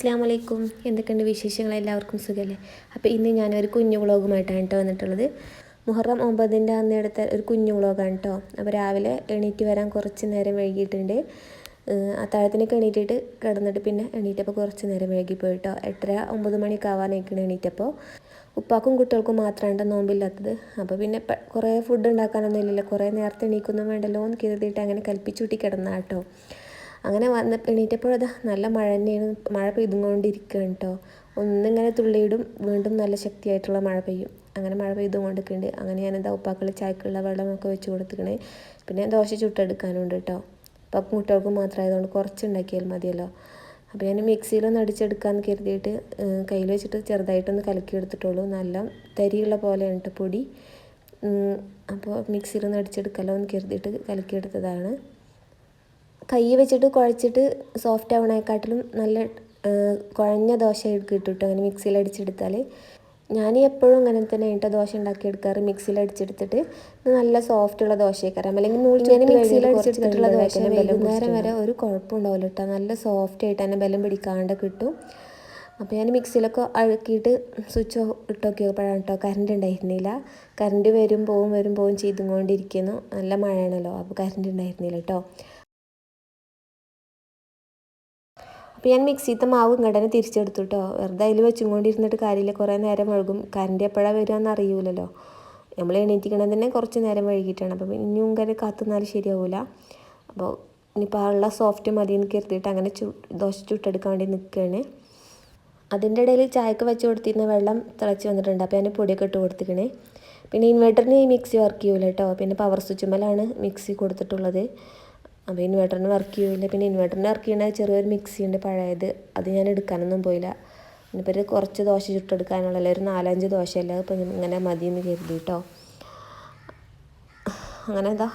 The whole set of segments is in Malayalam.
അസ്സാം വലൈക്കും എന്തൊക്കെയുണ്ട് വിശേഷങ്ങൾ? എല്ലാവർക്കും സുഖമല്ലേ അപ്പോൾ ഇന്ന് ഞാനൊരു കുഞ്ഞു വ്ളോഗുമായിട്ടാണ് കേട്ടോ വന്നിട്ടുള്ളത്. മുഹറം ഒമ്പതിന്റെ അന്ന് എടുത്ത ഒരു കുഞ്ഞു വ്ളോഗാണ് കേട്ടോ അപ്പോൾ രാവിലെ എണീറ്റ് വരാൻ കുറച്ച് നേരം വൈകിയിട്ടുണ്ട്. അത്താഴത്തിനൊക്കെ എണീറ്റിട്ട് കിടന്നിട്ട് പിന്നെ എണീറ്റപ്പോൾ കുറച്ച് നേരം വൈകിപ്പോയി കേട്ടോ എട്ടര ഒമ്പത് മണിയൊക്കെ ആവാനായിരിക്കണം എണീറ്റപ്പോൾ ഉപ്പാക്കും കുട്ടികൾക്കും മാത്രമാണ് നോമ്പില്ലാത്തത്. അപ്പോൾ പിന്നെ കുറേ ഫുഡ് ഉണ്ടാക്കാനൊന്നും ഇല്ലല്ലോ. കുറേ നേരത്തെ എണീക്കൊന്നും വേണ്ടല്ലോ എന്ന് കരുതിയിട്ട് അങ്ങനെ കൽപ്പിച്ചൂട്ടി കിടന്നാ കേട്ടോ അങ്ങനെ വന്ന് എണീറ്റപ്പോഴതാ നല്ല മഴ തന്നെയാണ്. മഴ പെയ്തുകൊണ്ടിരിക്കുകയാണ് കേട്ടോ ഒന്നിങ്ങനെ തുള്ളിയിടും വീണ്ടും നല്ല ശക്തിയായിട്ടുള്ള മഴ പെയ്യും. അങ്ങനെ മഴ പെയ്തുകൊണ്ടിരിക്കുന്നുണ്ട്. അങ്ങനെ ഞാൻ ഞാനെന്താ ഉപ്പാക്കളി ചായക്കുള്ള വെള്ളമൊക്കെ വെച്ച് കൊടുത്തിക്കണേ പിന്നെ ദോശ ചുട്ടെടുക്കാനുണ്ട് കേട്ടോ അപ്പം കുട്ടികൾക്ക് മാത്രമായതുകൊണ്ട് കുറച്ച് ഉണ്ടാക്കിയാൽ മതിയല്ലോ. അപ്പോൾ ഞാൻ മിക്സിയിലൊന്ന് അടിച്ചെടുക്കാമെന്ന് കരുതിയിട്ട് കയ്യിൽ വെച്ചിട്ട് ചെറുതായിട്ടൊന്ന് കലക്കി എടുത്തിട്ടുള്ളൂ. നല്ല തരിയുള്ള പോലെയാണ് കേട്ടോ പൊടി. അപ്പോൾ മിക്സിയിലൊന്ന് അടിച്ചെടുക്കാമല്ലോ എന്ന് കരുതിയിട്ട് കലക്കിയെടുത്തതാണ്. കൈ വെച്ചിട്ട് കുഴച്ചിട്ട് സോഫ്റ്റ് ആവണേക്കാട്ടിലും നല്ല കുഴഞ്ഞ ദോശ കിട്ടും അങ്ങനെ മിക്സിയിൽ അടിച്ചെടുത്താൽ ഞാൻ എപ്പോഴും അങ്ങനെ തന്നെ ഇട്ട ദോശ ഉണ്ടാക്കി എടുക്കാറ്. മിക്സിയിൽ അടിച്ചെടുത്തിട്ട് നല്ല സോഫ്റ്റ് ഉള്ള ദോശയൊക്കെ അല്ലെങ്കിൽ ഞാൻ മിക്സിയിൽ അടിച്ചെടുത്തിട്ടുള്ള ദോശ വൈകുന്നേരം വരെ ഒരു കുഴപ്പം ഉണ്ടാവില്ല കേട്ടോ നല്ല സോഫ്റ്റ് ആയിട്ട് തന്നെ ബലം പിടിക്കാണ്ട് കിട്ടും. അപ്പോൾ ഞാൻ മിക്സിയിലൊക്കെ അഴുക്കിയിട്ട് സ്വിച്ച് ഇട്ടൊക്കെ നോക്കിയപ്പോഴാണ് കേട്ടോ കറണ്ട് ഉണ്ടായിരുന്നില്ല. കറണ്ട് വരും പോവും വരും പോവും ചെയ്തുകൊണ്ടിരിക്കുന്നു നല്ല മഴയാണല്ലോ. അപ്പോൾ കറണ്ട് ഉണ്ടായിരുന്നില്ല കേട്ടോ അപ്പോൾ ഞാൻ മിക്സിത്തെ മാവ് ഇങ്ങോട്ട് തിരിച്ചെടുത്തു കേട്ടോ വെറുതെ അതിൽ വെച്ചും കൊണ്ടിരുന്നിട്ട് കാര്യമില്ല. കുറേ നേരം വഴുകും. കറണ്ട് എപ്പോഴാണ് വരികയെന്ന് അറിയില്ലല്ലോ നമ്മൾ എണീറ്റിക്കണത് തന്നെ കുറച്ച് നേരം വൈകിട്ടാണ്. അപ്പോൾ ഇനിയും ഇങ്ങനെ കാത്തുനിന്നാൽ ശരിയാവില്ല അപ്പോൾ ഇനിയിപ്പോൾ ഉള്ള സോഫ്റ്റ് മതി എന്ന് കരുതിയിട്ട് അങ്ങനെ ചു ദോശ ചുട്ടെടുക്കാൻ വേണ്ടി നിൽക്കുകയാണ് അതിന്റെ ഇടയിൽ ചായക്ക് വെച്ച് കൊടുത്തിരുന്ന വെള്ളം തിളച്ച് വന്നിട്ടുണ്ട്. അപ്പോൾ ഞാൻ പൊടിയൊക്കെ ഇട്ട് കൊടുത്തിക്കണേ പിന്നെ ഇൻവെർട്ടറിന് ഈ മിക്സി വർക്ക് ചെയ്യൂല കേട്ടോ പിന്നെ പവർ സ്വിച്ചുമ്മലാണ് മിക്സി കൊടുത്തിട്ടുള്ളത്. അപ്പോൾ ഇൻവെർട്ടറിന് വർക്ക് ചെയ്യില്ല. പിന്നെ ഇൻവെർട്ടറിന് വർക്ക് ചെയ്യുന്ന ചെറിയൊരു മിക്സി ഉണ്ട് പഴയത്. അത് ഞാൻ എടുക്കാനൊന്നും പോയില്ല. ഇനിയിപ്പോൾ ഒരു കുറച്ച് ദോശ ചുട്ടെടുക്കാനുള്ളല്ല ഒരു നാലഞ്ച് ദോശയല്ല? അപ്പോൾ ഇങ്ങനെ മതിയെന്ന് കരുതി കേട്ടോ അങ്ങനെ എന്താ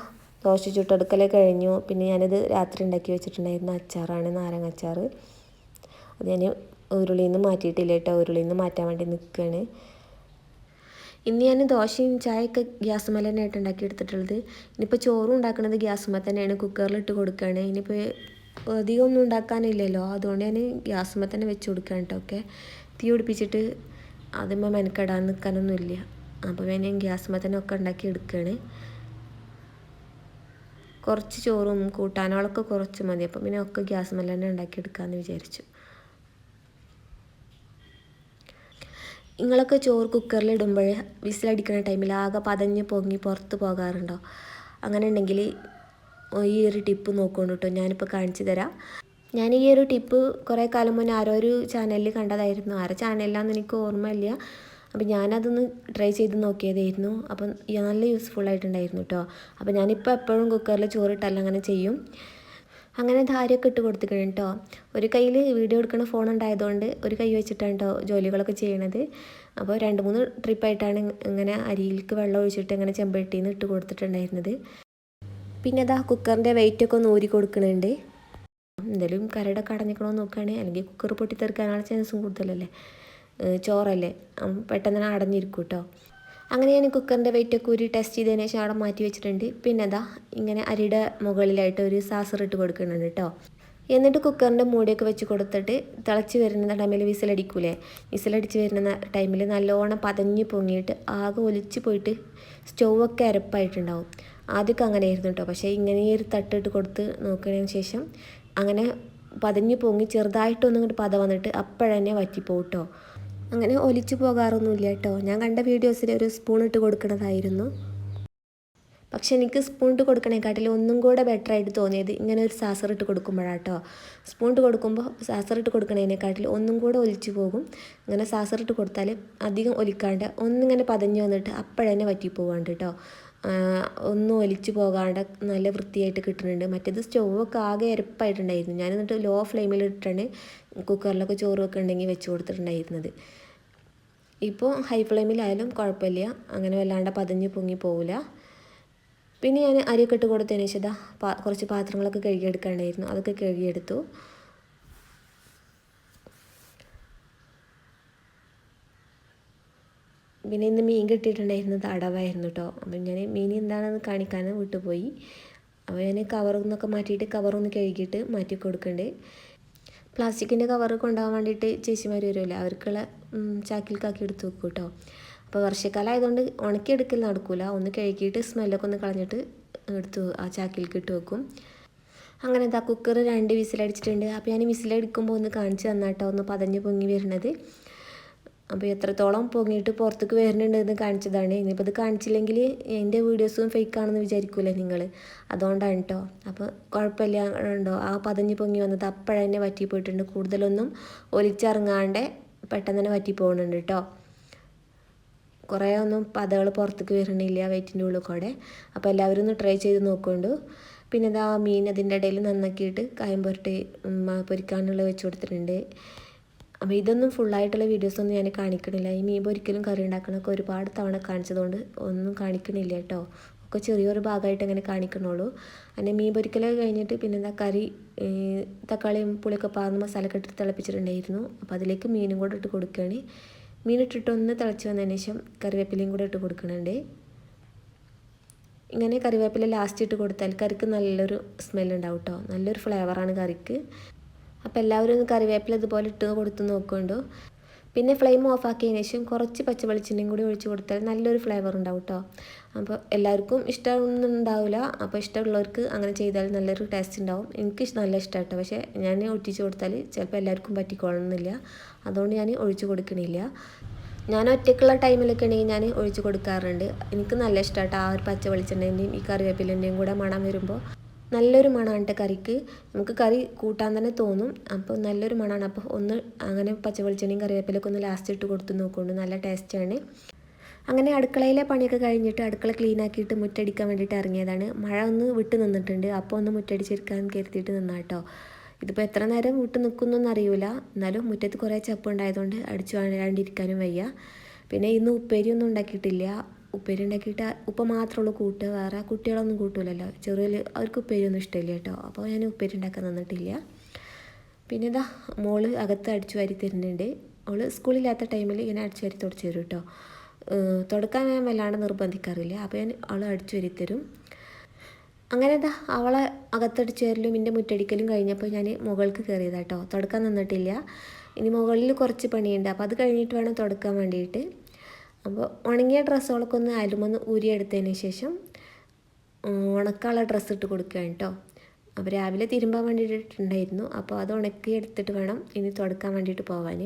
ദോശ ചുട്ടെടുക്കലേ കഴിഞ്ഞു. പിന്നെ ഞാനിത് രാത്രി ഉണ്ടാക്കി വെച്ചിട്ടുണ്ടായിരുന്ന. അച്ചാറാണ് നാരങ്ങ അച്ചാർ അത് ഞാൻ ഉരുളിയിൽ നിന്ന് മാറ്റിയിട്ടില്ല കേട്ടോ ഉരുളിയിൽ നിന്ന് മാറ്റാൻ വേണ്ടി നിൽക്കുകയാണ് ഇന്ന് ഞാൻ ദോശയും ചായയൊക്കെ മേലെ തന്നെയായിട്ട് ഉണ്ടാക്കി എടുത്തിട്ടുള്ളത് ഇനിയിപ്പോൾ ചോറും ഉണ്ടാക്കുന്നത് ഗ്യാസ് മേൽ തന്നെയാണ് കുക്കറിലിട്ട് കൊടുക്കുകയാണ് ഇനിയിപ്പോൾ അധികം ഒന്നും ഉണ്ടാക്കാനില്ലല്ലോ. അതുകൊണ്ട് ഞാൻ ഗ്യാസ് മേൽ തന്നെ വെച്ച് കൊടുക്കുകയാണ് കേട്ടോ ഒക്കെ. തീ പിടിപ്പിച്ചിട്ട് അതിന്മേൽ മെനക്കെടാൻ നിൽക്കാനൊന്നുമില്ല അപ്പോൾ ഞാൻ ഗ്യാസ് മേൽ തന്നെ ഒക്കെ ഉണ്ടാക്കി എടുക്കുകയാണ് കുറച്ച് ചോറും കൂട്ടാനോളൊക്കെ കുറച്ച് മതി. അപ്പം പിന്നെ ഒക്കെ ഗ്യാസ് മേലെ തന്നെ ഉണ്ടാക്കിയെടുക്കാമെന്ന് വിചാരിച്ചു. നിങ്ങളൊക്കെ ചോറ് കുക്കറിൽ ഇടുമ്പോൾ വിസിലടിക്കുന്ന ടൈമിൽ ആകെ പതഞ്ഞ് പൊങ്ങി പുറത്ത് പോകാറുണ്ടോ? അങ്ങനെ ഉണ്ടെങ്കിൽ ഈ ഒരു ടിപ്പ് നോക്കുകൊണ്ട് കേട്ടോ ഞാനിപ്പോൾ കാണിച്ചു തരാം. ഞാൻ ഈ ഒരു ടിപ്പ് കുറേ കാലം മുന്നേ ആരോ ഒരു ചാനലിൽ കണ്ടതായിരുന്നു. ആരോ ചാനലിലാന്ന് എനിക്ക് ഓർമ്മയില്ല. അപ്പം ഞാനതൊന്ന് ട്രൈ ചെയ്ത് നോക്കിയതായിരുന്നു. അപ്പം നല്ല യൂസ്ഫുൾ ആയിട്ടുണ്ടായിരുന്നു കേട്ടോ അപ്പം ഞാനിപ്പോൾ എപ്പോഴും കുക്കറിൽ ചോറിട്ടല്ല അങ്ങനെ ചെയ്യും. അങ്ങനെ ധാരയൊക്കെ ഇട്ട് കൊടുത്തിക്കണം കേട്ടോ ഒരു കയ്യിൽ വീഡിയോ എടുക്കുന്ന ഫോൺ ഉണ്ടായതുകൊണ്ട് ഒരു കൈ വെച്ചിട്ടാണ് കേട്ടോ ജോലികളൊക്കെ ചെയ്യണത്. അപ്പോൾ രണ്ട് മൂന്ന് ട്രിപ്പായിട്ടാണ് ഇങ്ങനെ അരിയിലേക്ക് വെള്ളം ഒഴിച്ചിട്ട് ഇങ്ങനെ ചെമ്പട്ടിയിൽ നിന്ന് ഇട്ട് കൊടുത്തിട്ടുണ്ടായിരുന്നത്. പിന്നെ അതാ കുക്കറിന്റെ വെയിറ്റൊക്കെ ഒന്ന് ഊരി കൊടുക്കുന്നുണ്ട് എന്തായാലും കരടൊക്കെ അടഞ്ഞിക്കണോ നോക്കുകയാണെങ്കിൽ അല്ലെങ്കിൽ കുക്കർ പൊട്ടിത്തെറിക്കാനുള്ള ചാൻസും കൂടുതലല്ലേ? ചോറല്ലേ? പെട്ടെന്ന് അടഞ്ഞിരിക്കും കേട്ടോ അങ്ങനെ ഞാൻ കുക്കറിന്റെ വെയിറ്റൊക്കെ ഒരു ടെസ്റ്റ് ചെയ്തതിന് ശേഷം അവിടെ മാറ്റി വെച്ചിട്ടുണ്ട്. പിന്നെ അതാ ഇങ്ങനെ അരിയുടെ മുകളിലായിട്ട് ഒരു സാസർ ഇട്ട് കൊടുക്കുന്നുണ്ട് കേട്ടോ എന്നിട്ട് കുക്കറിന്റെ മൂടിയൊക്കെ വെച്ച് കൊടുത്തിട്ട് തിളച്ച് വരുന്ന ടൈമിൽ വിസിലടിക്കൂലേ വിസിലടിച്ച് വരുന്ന ടൈമിൽ നല്ലോണം പതഞ്ഞ് പൊങ്ങിയിട്ട് ആകെ ഒലിച്ച് പോയിട്ട് സ്റ്റൗവൊക്കെ അരപ്പായിട്ടുണ്ടാവും. ആദ്യമൊക്കെ അങ്ങനെയായിരുന്നു കേട്ടോ പക്ഷേ ഇങ്ങനെ ഒരു തട്ടിട്ട് കൊടുത്ത് നോക്കുന്നതിന് ശേഷം അങ്ങനെ പതഞ്ഞ് പൊങ്ങി ചെറുതായിട്ടൊന്നും ഇങ്ങോട്ട് പത വന്നിട്ട് അപ്പോഴന്നെ വറ്റിപ്പോട്ടോ അങ്ങനെ ഒലിച്ചു പോകാറൊന്നുമില്ല കേട്ടോ. ഞാൻ കണ്ട വീഡിയോസിൽ ഒരു സ്പൂൺ ഇട്ട് കൊടുക്കുന്നതായിരുന്നു പക്ഷെ എനിക്ക് സ്പൂൺ ഇട്ട് കൊടുക്കണേക്കാട്ടിൽ ഒന്നും കൂടെ ബെറ്റർ ആയിട്ട് തോന്നിയത് ഇങ്ങനെ ഒരു സാസർ ഇട്ട് കൊടുക്കുമ്പോഴാട്ടോ സ്പൂൺ ഇട്ട് കൊടുക്കുമ്പോൾ സാസർ ഇട്ട് കൊടുക്കണതിനെക്കാട്ടിൽ ഒന്നും കൂടെ ഒലിച്ചു പോകും. ഇങ്ങനെ സാസർ ഇട്ട് കൊടുത്താൽ അധികം ഒലിക്കാണ്ട് ഒന്നിങ്ങനെ പതഞ്ഞു വന്നിട്ട് അപ്പോഴന്നെ വറ്റി പോകാണ്ട് കേട്ടോ. ഒന്നും ഒലിച്ചു പോകാണ്ട് നല്ല വൃത്തിയായിട്ട് കിട്ടുന്നുണ്ട്. മറ്റേത് സ്റ്റൗവൊക്കെ ആകെ എരപ്പായിട്ടുണ്ടായിരുന്നു ഞാൻ എന്നിട്ട് ലോ ഫ്ലെയിമിൽ ഇട്ടിട്ടാണ് കുക്കറിലൊക്കെ ചോറൊക്കെ ഉണ്ടെങ്കിൽ വെച്ച് കൊടുത്തിട്ടുണ്ടായിരുന്നത്. ഇപ്പോൾ ഹൈ ഫ്ലെയിമിലായാലും കുഴപ്പമില്ല അങ്ങനെ വല്ലാണ്ട് പതിഞ്ഞ് പൊങ്ങി പോവില്ല പിന്നെ ഞാൻ അരിയൊക്കെ ഇട്ട് കൊടുത്തതിന് ശേഷം കുറച്ച് പാത്രങ്ങളൊക്കെ കഴുകിയെടുക്കാണ്ടായിരുന്നു. അതൊക്കെ കഴുകിയെടുത്തു. പിന്നെ ഇന്ന് മീൻ കിട്ടിയിട്ടുണ്ടായിരുന്നത് അടവായിരുന്നു കേട്ടോ അപ്പം ഞാൻ മീൻ എന്താണെന്ന് കാണിക്കാൻ വിട്ടുപോയി അപ്പോൾ ഞാൻ കവറൊന്നൊക്കെ മാറ്റിയിട്ട് കവറൊന്ന് കഴുകിയിട്ട് മാറ്റി കൊടുക്കുന്നുണ്ട് പ്ലാസ്റ്റിക്കിന്റെ കവർ കൊണ്ടുപോകാൻ വേണ്ടിയിട്ട് ചേച്ചിമാർ വരുമല്ലോ അവർക്കുള്ള ചാക്കിൽ ചാക്കിൽക്കാക്കി എടുത്ത് വെക്കും കേട്ടോ അപ്പോൾ വർഷക്കാലം ആയതുകൊണ്ട് ഉണക്കിയെടുക്കൽ നടക്കില്ല ഒന്ന് കഴുകിയിട്ട് സ്മെല്ലൊക്കെ ഒന്ന് കളഞ്ഞിട്ട് എടുത്ത് ആ ചാക്കിലേക്ക് ഇട്ട് വെക്കും. അങ്ങനെ എന്താ കുക്കർ രണ്ട് വിസിലടിച്ചിട്ടുണ്ട്. അപ്പോൾ ഞാൻ വിസിലടിക്കുമ്പോൾ ഒന്ന് കാണിച്ച് തന്നാട്ടോ. ഒന്ന് പതഞ്ഞ് പൊങ്ങി വരുന്നത് അപ്പോൾ എത്രത്തോളം പൊങ്ങിയിട്ട് പുറത്തേക്ക് വരുന്നുണ്ടെന്ന് കാണിച്ചതാണ്. ഇനിയിപ്പോൾ ഇത് കാണിച്ചില്ലെങ്കിൽ എന്റെ വീഡിയോസും ഫേക്ക് ആണെന്ന് വിചാരിക്കൂലേ നിങ്ങൾ? അതുകൊണ്ടാണ് കേട്ടോ അപ്പോൾ കുഴപ്പമില്ല ഉണ്ടോ? ആ പതഞ്ഞ് പൊങ്ങി വന്നത് അപ്പോഴന്നെ വറ്റി പോയിട്ടുണ്ട് കൂടുതലൊന്നും ഒലിച്ചിറങ്ങാണ്ട് പെട്ടെന്ന് തന്നെ വറ്റി പോകുന്നുണ്ട് കേട്ടോ കുറേ ഒന്നും പതകൾ പുറത്തേക്ക് വരണില്ല വെയിറ്റിന്റെ ഉള്ളിൽ കൂടെ. അപ്പോൾ എല്ലാവരും ഒന്ന് ട്രൈ ചെയ്ത് നോക്കുന്നുണ്ട്. പിന്നെ ഇതാ മീൻ അതിന്റെ ഇടയിൽ നന്നാക്കിയിട്ട് കായം പുരട്ടി പൊരിക്കാനുള്ള വെച്ച് കൊടുത്തിട്ടുണ്ട്. അപ്പോൾ ഇതൊന്നും ഫുള്ളായിട്ടുള്ള വീഡിയോസൊന്നും ഞാൻ കാണിക്കണില്ല. ഈ മീബ് ഒരിക്കലും കറി ഉണ്ടാക്കണമൊക്കെ ഒരുപാട് തവണ കാണിച്ചതുകൊണ്ട് ഒന്നും കാണിക്കണില്ല കേട്ടോ. ഒക്കെ ചെറിയൊരു ഭാഗമായിട്ട് അങ്ങനെ കാണിക്കണുള്ളൂ. അങ്ങനെ മീൻ പൊരിക്കലൊക്കെ കഴിഞ്ഞിട്ട് പിന്നെ എന്താ കറി തക്കാളിയും പുളിയൊക്കെ പാർന്ന് മസാലയൊക്കെ ഇട്ട് തിളപ്പിച്ചിട്ടുണ്ടായിരുന്നു. അപ്പോൾ അതിലേക്ക് മീനും കൂടെ ഇട്ട് കൊടുക്കുകയാണ് മീൻ ഇട്ടിട്ട് ഒന്ന് തിളച്ച് വന്നതിന് ശേഷം കറിവേപ്പിലയും കൂടെ ഇട്ട് കൊടുക്കണുണ്ട്. ഇങ്ങനെ കറിവേപ്പില ലാസ്റ്റ് ഇട്ട് കൊടുത്താൽ കറിക്ക് നല്ലൊരു സ്മെല്ലുണ്ടാവും കേട്ടോ നല്ലൊരു ഫ്ലേവറാണ് കറിക്ക്. അപ്പോൾ എല്ലാവരും ഒന്ന് കറിവേപ്പില ഇതുപോലെ ഇട്ട് കൊടുത്ത് നോക്കുന്നുണ്ടോ. പിന്നെ ഫ്ലെയിം ഓഫ് ആക്കിയതിന് ശേഷം കുറച്ച് പച്ച വെളിച്ചെണ്ണയും കൂടി ഒഴിച്ച് കൊടുത്താൽ നല്ലൊരു ഫ്ലേവർ ഉണ്ടാവും കേട്ടോ അപ്പോൾ എല്ലാവർക്കും ഇഷ്ടമൊന്നും ഉണ്ടാവില്ല അപ്പോൾ ഇഷ്ടമുള്ളവർക്ക് അങ്ങനെ ചെയ്താൽ നല്ലൊരു ടേസ്റ്റ് ഉണ്ടാവും. എനിക്ക് നല്ല ഇഷ്ടമാണ് കേട്ടോ പക്ഷേ ഞാൻ ഒട്ടിച്ച് കൊടുത്താൽ ചിലപ്പോൾ എല്ലാവർക്കും പറ്റിക്കൊള്ളണമെന്നില്ല അതുകൊണ്ട് ഞാൻ ഒഴിച്ച് കൊടുക്കണില്ല. ഞാൻ ഒറ്റയ്ക്കുള്ള ടൈമിലൊക്കെ ഉണ്ടെങ്കിൽ ഞാൻ ഒഴിച്ച് കൊടുക്കാറുണ്ട്. എനിക്ക് നല്ല ഇഷ്ടമാട്ടോ ആ ഒരു പച്ച വെളിച്ചെണ്ണേന്റെയും ഈ കറിവേപ്പിലിന്റെയും കൂടെ മണം വരുമ്പോൾ. നല്ലൊരു മണമാണ് കറിക്ക്. നമുക്ക് കറി കൂട്ടാൻ തന്നെ തോന്നും. അപ്പോൾ നല്ലൊരു മണമാണ്. അപ്പോൾ ഒന്ന് അങ്ങനെ പച്ച വെളിച്ചെണ്ണയും കറിവേപ്പിലൊക്കെ ഒന്ന് ലാസ്റ്റ് ഇട്ട് കൊടുത്ത് നോക്കുന്നുണ്ട്. നല്ല ടേസ്റ്റാണ് അങ്ങനെ അടുക്കളയിലെ പണിയൊക്കെ കഴിഞ്ഞിട്ട് അടുക്കള ക്ലീൻ ആക്കിയിട്ട് മുറ്റടിക്കാൻ വേണ്ടിയിട്ട് ഇറങ്ങിയതാണ്. മഴ ഒന്ന് വിട്ട് നിന്നിട്ടുണ്ട്. അപ്പോൾ ഒന്ന് മുറ്റടിച്ചെടുക്കാൻ കരുതിയിട്ട് നിന്നാട്ടോ ഇതിപ്പോൾ എത്ര നേരം വിട്ട് നിൽക്കുന്നൊന്നും അറിയില്ല എന്നാലും മുറ്റത്ത് കുറേ ചപ്പ് ഉണ്ടായതുകൊണ്ട് അടിച്ചു വാഴാണ്ടിരിക്കാനും വയ്യ. പിന്നെ ഇന്ന് ഉപ്പേരി ഒന്നും ഉണ്ടാക്കിയിട്ടില്ല. ഉപ്പേരി ഉണ്ടാക്കിയിട്ട് ഉപ്പ മാത്രമുള്ള കൂട്ടുക. കൂട്ട് വേറെ കുട്ടികളൊന്നും കൂട്ടില്ലല്ലോ ചെറിയ അവർക്ക് ഉപ്പേരിയൊന്നും ഇഷ്ടമില്ല കേട്ടോ. അപ്പോൾ ഞാൻ ഉപ്പേരി ഉണ്ടാക്കാൻ നിന്നിട്ടില്ല. പിന്നെ ഇതാ മോൾ അകത്ത് അടിച്ചു വാരി തരുന്നുണ്ട്. അവൾ സ്കൂളില്ലാത്ത ടൈമിൽ ഇങ്ങനെ അടിച്ചു വാരി തുടച്ചു തരും കേട്ടോ. തുടക്കാൻ ഞാൻ വല്ലാണ്ട് നിർബന്ധിക്കാറില്ല. അപ്പോൾ ഞാൻ അവൾ അടിച്ചു വാരി തരും. അങ്ങനെ ഇതാ അവളെ അകത്തടിച്ചു വരലും എന്റെ മുറ്റടിക്കലും കഴിഞ്ഞപ്പോൾ ഞാൻ മുകൾക്ക് കയറിയതാ കേട്ടോ. തുടക്കാൻ നിന്നിട്ടില്ല. ഇനി മുകളിൽ കുറച്ച് പണിയുണ്ട്. അപ്പോൾ അത് കഴിഞ്ഞിട്ട് വേണം തുടക്കാൻ വേണ്ടിയിട്ട്. അപ്പോൾ ഉണങ്ങിയ ഡ്രസ്സുകളൊക്കെ ഒന്ന് അലുമൊന്ന് ഊരിയെടുത്തതിന് ശേഷം ഉണക്കാനുള്ള ഡ്രസ്സ് ഇട്ട് കൊടുക്കുകയാണ് കേട്ടോ. അപ്പോൾ രാവിലെ തിരുമ്പാൻ വേണ്ടിയിട്ടുണ്ടായിരുന്നു അപ്പോൾ അത് ഉണക്കി എടുത്തിട്ട് വേണം ഇനി തുടക്കാൻ വേണ്ടിയിട്ട് പോവാൻ.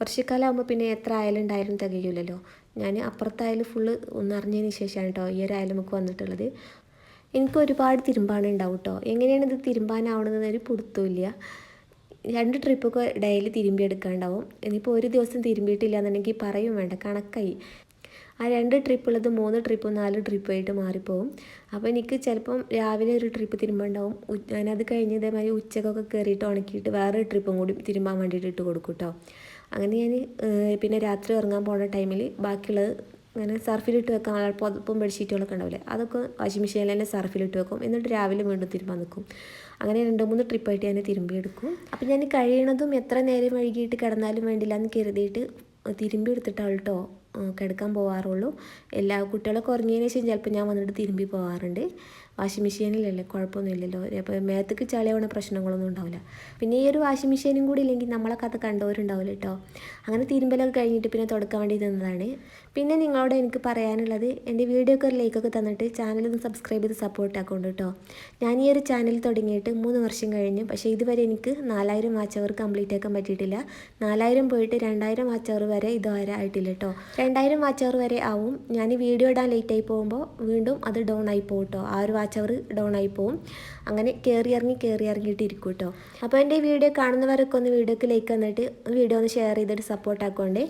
വർഷക്കാലമാകുമ്പോൾ പിന്നെ എത്ര അയലുണ്ടായാലും തികയില്ലല്ലോ ഞാൻ അപ്പുറത്തായാലും ഫുള്ള് ഒന്നറിഞ്ഞതിന് ശേഷമാണ് കേട്ടോ ഈ ഒരു ആയാലും നമുക്ക് വന്നിട്ടുള്ളത്. എനിക്ക് ഒരുപാട് തിരുമ്പാണ് ഉണ്ടാവും കേട്ടോ എങ്ങനെയാണ് ഇത് തിരുമ്പാനാവണമെന്ന് ഒരു പിടുത്തമില്ല രണ്ട് ട്രിപ്പൊക്കെ ഡെയിലി തിരുമ്പി എടുക്കാണ്ടാവും ഇനിയിപ്പോൾ ഒരു ദിവസം തിരുമ്പിയിട്ടില്ല എന്നുണ്ടെങ്കിൽ പറയും വേണ്ട കണക്കായി. ആ രണ്ട് ട്രിപ്പ് ഉള്ളത് മൂന്ന് ട്രിപ്പ് നാല് ട്രിപ്പായിട്ട് മാറിപ്പോവും. അപ്പോൾ എനിക്ക് ചിലപ്പം രാവിലെ ഒരു ട്രിപ്പ് തിരുമ്പുണ്ടാവും. ഞാനത് കഴിഞ്ഞ് ഇതേമാതിരി ഉച്ചക്കൊക്കെ കയറിയിട്ട് ഉണക്കിയിട്ട് വേറെ ട്രിപ്പും കൂടി തിരുമ്പാൻ വേണ്ടിയിട്ട് ഇട്ട് കൊടുക്കും കേട്ടോ അങ്ങനെ ഞാൻ പിന്നെ രാത്രി ഉറങ്ങാൻ പോകുന്ന ടൈമിൽ ബാക്കിയുള്ളത് അങ്ങനെ സർഫിലിട്ട് വെക്കാൻ പുതപ്പും ബെഡ്ഷീറ്റുകളൊക്കെ ഉണ്ടാവില്ലേ? അതൊക്കെ വാഷിംഗ് മെഷീനിൽ തന്നെ സർഫിലിട്ട് വെക്കും. എന്നിട്ട് രാവിലെ വീണ്ടും തിരുമ്പാൻ നിൽക്കും. അങ്ങനെ രണ്ട് മൂന്ന് ട്രിപ്പായിട്ട് ഞാൻ തിരുമ്പിയെടുക്കും അപ്പം ഞാൻ കഴിയണതും എത്ര നേരം വൈകിയിട്ട് കിടന്നാലും വേണ്ടില്ല എന്ന് കരുതിയിട്ട് തിരുമ്പി എടുത്തിട്ടാണ് കേട്ടോ. കിടക്കാൻ പോകാറുള്ളൂ എല്ലാ കുട്ടികളൊക്കെ ഉറങ്ങിയതിന് ശേഷം ചിലപ്പോൾ ഞാൻ വന്നിട്ട് തിരുമ്പി പോകാറുണ്ട് വാഷിംഗ് മെഷീനിലല്ലേ? കുഴപ്പമൊന്നുമില്ലല്ലോ. അപ്പോൾ മേത്തേക്ക് ചളിയാവണ പ്രശ്നങ്ങളൊന്നും ഉണ്ടാവില്ല. പിന്നെ ഈ ഒരു വാഷിംഗ് മെഷീനും കൂടി ഇല്ലെങ്കിൽ നമ്മളെ കഥ കണ്ടവരുണ്ടാവില്ല കേട്ടോ അങ്ങനെ തിരുമ്പലൊക്കെ കഴിഞ്ഞിട്ട് പിന്നെ തുടക്കാൻ വേണ്ടി നിന്നതാണ്. പിന്നെ നിങ്ങളോട് എനിക്ക് പറയാനുള്ളത് എന്റെ വീഡിയോക്ക് ഒരു ലൈക്കൊക്കെ തന്നിട്ട് ചാനലൊന്ന് സബ്സ്ക്രൈബ് ചെയ്ത് സപ്പോർട്ട് ആക്കുന്നുണ്ട് കേട്ടോ ഞാൻ ഈ ഒരു ചാനൽ തുടങ്ങിയിട്ട് മൂന്ന് വർഷം കഴിഞ്ഞു. പക്ഷേ ഇതുവരെ എനിക്ക് നാലായിരം വാച്ച് അവർ കംപ്ലീറ്റ് ആക്കാൻ പറ്റിയിട്ടില്ല. നാലായിരം പോയിട്ട് രണ്ടായിരം വാച്ച് അവർ വരെ ഇതുവരെ ആയിട്ടില്ല കേട്ടോ രണ്ടായിരം വാച്ച് അവർ വരെ ആവും. ഞാൻ വീഡിയോ ഇടാൻ ലേറ്റ് ആയി പോകുമ്പോൾ വീണ്ടും അത് ഡൗൺ ആയി പോകും കേട്ടോ ആ ഒരു വാച്ച് അവർ ഡൗൺ ആയി പോകും അങ്ങനെ കയറി ഇറങ്ങി കയറി ഇറങ്ങിയിട്ട് ഇരിക്കും കേട്ടോ അപ്പോൾ എന്റെ വീഡിയോ കാണുന്നവരൊക്കെ ഒന്ന് വീഡിയോക്ക് ലൈക്ക് തന്നിട്ട് വീഡിയോ ഒന്ന് ഷെയർ ചെയ്തിട്ട് സപ്പോർട്ട് ആക്കുകൊണ്ടേ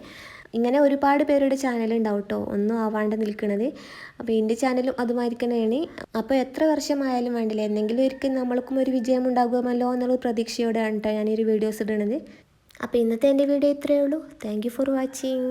ഇങ്ങനെ ഒരുപാട് പേരുടെ ചാനൽ ഉണ്ടാവും കേട്ടോ ഒന്നും ആവാണ്ട് നിൽക്കുന്നത് അപ്പോൾ എന്റെ ചാനലും അതുമാതിരി തന്നെയാണ്. അപ്പോൾ എത്ര വർഷമായാലും വേണ്ടില്ല എന്തെങ്കിലും ഒരിക്കൽ നമ്മൾക്കും ഒരു വിജയം ഉണ്ടാകുമല്ലോ എന്നുള്ള പ്രതീക്ഷയോടെയാണ് കേട്ടോ ഈ ഒരു വീഡിയോസ് ഇടണത്. അപ്പോൾ ഇന്നത്തെ എന്റെ വീഡിയോ ഇത്രയേ ഉള്ളൂ. Thank for watching